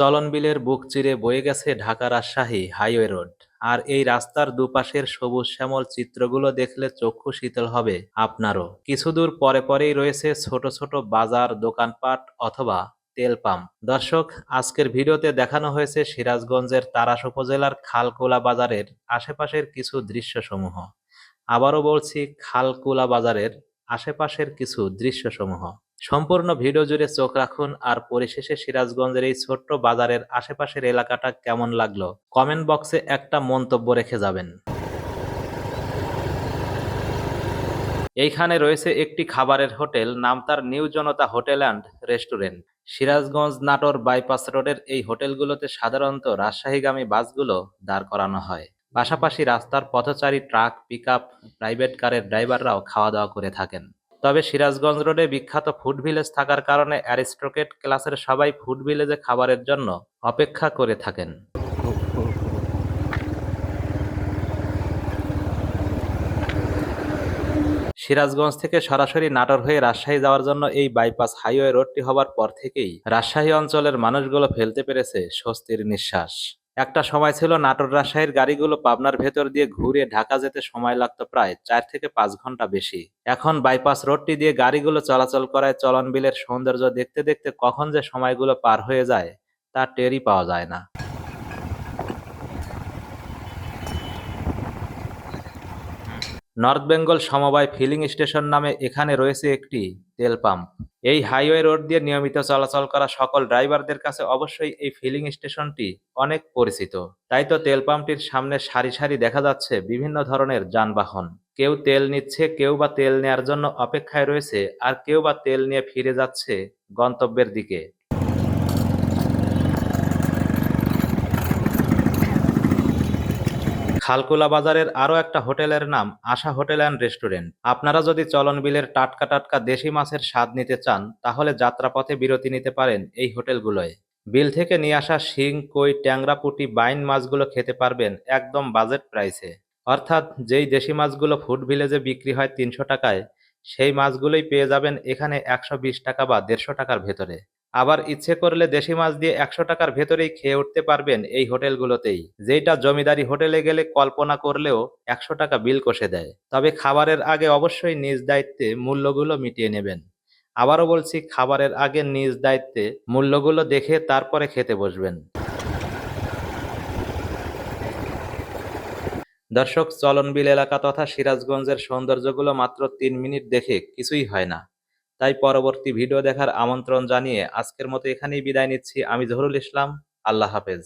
চলনবিলের বুক চিরে বয়ে গেছে ঢাকা রাজশাহী হাইওয়ে রোড। আর এই রাস্তার দুপাশের সবুজ শ্যামল চিত্রগুলো দেখলে চক্ষু শীতল হবে আপনারও। কিছু দূর পরে পরেই রয়েছে ছোট ছোট বাজার, দোকানপাট অথবা তেল পাম্প। দর্শক, আজকের ভিডিওতে দেখানো হয়েছে সিরাজগঞ্জের তারাস উপজেলার খালকোলা বাজারের আশেপাশের কিছু দৃশ্যসমূহ। আবারও বলছি, খালকুলা বাজারের আশেপাশের কিছু দৃশ্যসমূহ। সম্পূর্ণ ভিডিও জুড়ে চোখ রাখুন আর পরিশেষে সিরাজগঞ্জের এই ছোট্ট বাজারের আশেপাশের এলাকাটা কেমন লাগল? কমেন্ট বক্সে একটা মন্তব্য রেখে যাবেন। এইখানে রয়েছে একটি খাবারের হোটেল, নাম তার new Janata hotel and restaurant. Sirajganj Natore bypass রোডের এই হোটেলগুলোতে সাধারণত রাজশাহীগামী বাসগুলো দাঁড় করানো হয়। পাশাপাশি রাস্তার পথচারী ট্রাক পিক প্রাইভেট কারের ড্রাইভাররাও খাওয়া দাওয়া করে থাকেন। তবে সিরাজগঞ্জ রোডে বিখ্যাত ফুড ভিলেজ থাকার কারণে অ্যারিস্টোকেট ক্লাসের সবাই ফুড ভিলেজে খাবারের জন্য অপেক্ষা করে থাকেন। সিরাজগঞ্জ থেকে সরাসরি নাটোর হয়ে রাজশাহী যাওয়ার জন্য এই বাইপাস হাইওয়ে রোডটি হবার পর থেকেই রাজশাহী অঞ্চলের মানুষগুলো ফেলতে পেরেছে স্বস্তির নিঃশ্বাস। একটা সময় ছিল নাটোর রাজশাহীর গাড়িগুলো পাবনার ভেতর দিয়ে ঘুরে ঢাকা যেতে সময় লাগতো প্রায় চার থেকে পাঁচ ঘণ্টা বেশি। এখন বাইপাস রোডটি দিয়ে গাড়িগুলো চলাচল করায় চলন বিলের সৌন্দর্য দেখতে দেখতে কখন যে সময়গুলো পার হয়ে যায়, তা টেরই পাওয়া যায় না। নর্থ বেঙ্গল সমবায় ফিলিং স্টেশন নামে এখানে রয়েছে একটি তেল পাম্প। এই হাইওয়ে রোড দিয়ে নিয়মিত চলাচল করা সকল ড্রাইভারদের কাছে অবশ্যই এই ফিলিং স্টেশনটি অনেক পরিচিত। তাই তো তেল পাম্পটির সামনে সারি সারি দেখা যাচ্ছে বিভিন্ন ধরনের যানবাহন। কেউ তেল নিচ্ছে, কেউ বা তেল নেয়ার জন্য অপেক্ষায় রয়েছে, আর কেউ বা তেল নিয়ে ফিরে যাচ্ছে গন্তব্যের দিকে। খালকুলা বাজারের আরও একটা হোটেলের নাম আশা হোটেল অ্যান্ড রেস্টুরেন্ট। আপনারা যদি চলন বিলের টাটকা টাটকা দেশি মাছের স্বাদ নিতে চান, তাহলে যাত্রাপথে বিরতি নিতে পারেন এই হোটেলগুলোয়। বিল থেকে নিয়ে আসা শিং, কই, ট্যাংরা, পুটি, বাইন মাছগুলো খেতে পারবেন একদম বাজেট প্রাইসে। অর্থাৎ যেই দেশি মাছগুলো ফুড ভিলেজে বিক্রি হয় তিনশো টাকায়, সেই মাছগুলোই পেয়ে যাবেন এখানে একশো বিশ টাকা বা দেড়শো টাকার ভেতরে। আবার ইচ্ছে করলে দেশি মাছ দিয়ে একশো টাকার ভেতরেই খেয়ে উঠতে পারবেন এই হোটেলগুলোতেই। যেটা জমিদারি হোটেলে গেলে কল্পনা করলেও একশো টাকা বিল কষে দেয়। তবে খাবারের আগে অবশ্যই নিজ দায়িত্বে মূল্যগুলো মিটিয়ে নেবেন। আবারও বলছি, খাবারের আগে নিজ দায়িত্বে মূল্যগুলো দেখে তারপরে খেতে বসবেন। দর্শক, চলনবিল এলাকা তথা সিরাজগঞ্জের সৌন্দর্যগুলো মাত্র তিন মিনিট দেখে কিছুই হয় না। তাই পরবর্তী ভিডিও দেখার আমন্ত্রণ জানিয়ে আজকের মতো এখানেই বিদায় নিচ্ছি। আমি জহরুল ইসলাম, আল্লাহ হাফেজ।